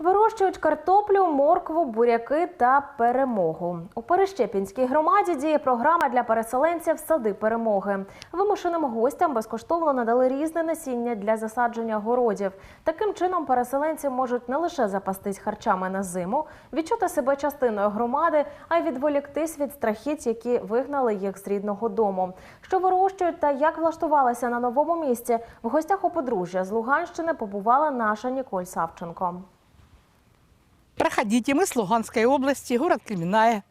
Вирощують картоплю, моркву, буряки та перемогу. У Перещепінській громаді діє програма для переселенців сади перемоги. Вимушеним гостям безкоштовно надали різне насіння для засадження городів. Таким чином переселенці можуть не лише запастись харчами на зиму, відчути себе частиною громади, а й відволіктись від страхіть, які вигнали їх з рідного дому. Що вирощують та як влаштувалися на новому місці, в гостях у подружжя з Луганщини побувала наша Ніколь Савченко. Проходите, мы с Луганской области, город Кременная.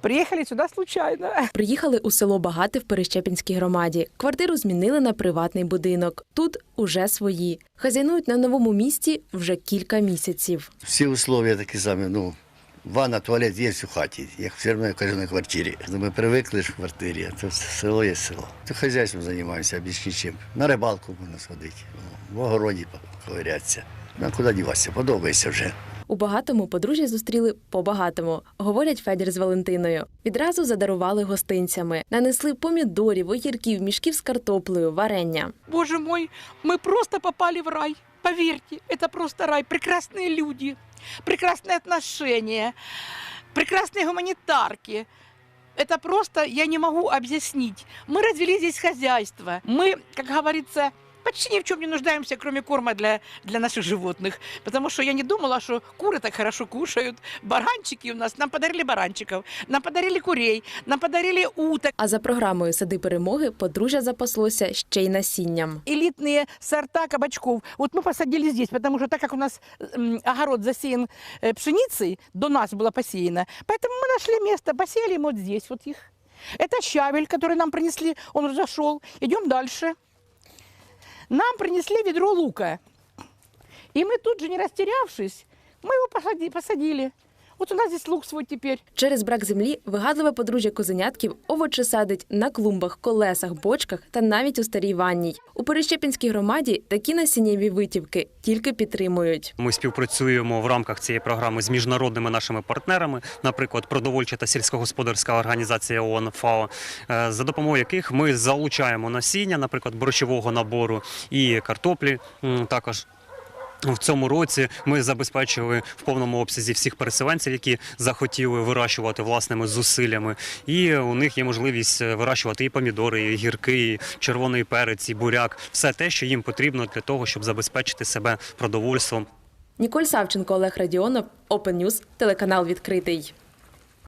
Приехали сюда случайно. Приїхали у село Багате в Перещепінській громаді. Квартиру змінили на приватний будинок. Тут уже свої. Хазяйнують на новому місці вже кілька місяців. Всі условия такі самі, ну, ванна, туалет є в хаті, як все одно в кожній квартирі. Ми привикли ж в квартирі, а то село є село. То хазяйством займаємося, більш нічим. На рибалку можна сходити, в огороді поковирятися. Ну, куди діватися, подобається вже. У багатому подружжя зустріли по-багатому, говорять Федір з Валентиною. Відразу задарували гостинцями, нанесли помідорів, огірків, мішків з картоплею, варення. Боже мой, мы просто попали в рай. Поверьте, это просто рай. Прекрасные люди, прекрасные отношения, прекрасные гуманитарки. Это просто я не могу объяснить. Мы развели здесь хозяйство. Мы, как говорится, почти ни в чем не нуждаемся, кроме корма для, для наших животных. Потому что я не думала, что куры так хорошо кушают. Баранчики у нас. Нам подарили баранчиков, нам подарили курей, нам подарили уток. А за програмою Сади перемоги подружжя запаслося ще й насінням. элитные сорта кабачков. Вот мы посадили здесь, потому что так как у нас м, огород засеян э, пшеницей, до нас было посеяно, поэтому мы нашли место, посеяли вот здесь вот их. Это щавель, который нам принесли, он уже зашел. Идем дальше. Нам принесли ведро лука. И мы тут же, не растерявшись, мы его посадили посадили. Вот у нас здесь лук свой теперь. Через брак землі вигадливе подружжя козенятків овочі садить на клумбах, колесах, бочках та навіть у старій ванній. У Перещепінській громаді такі насіннєві витівки тільки підтримують. Ми співпрацюємо в рамках цієї програми з міжнародними нашими партнерами, наприклад, продовольча та сільськогосподарська організація ООН ФАО, е, за допомогою яких ми залучаємо насіння, наприклад, борщового набору і картоплі також. В цьому році ми забезпечили в повному обсязі всіх переселенців, які захотіли вирощувати власними зусиллями. І у них є можливість е, вирощувати і помідори, і гірки, і червоний перець, і буряк все те, що їм потрібно для того, щоб забезпечити себе продовольством. Ніколь Савченко, Олег Радіонов, Open News, телеканал відкритий.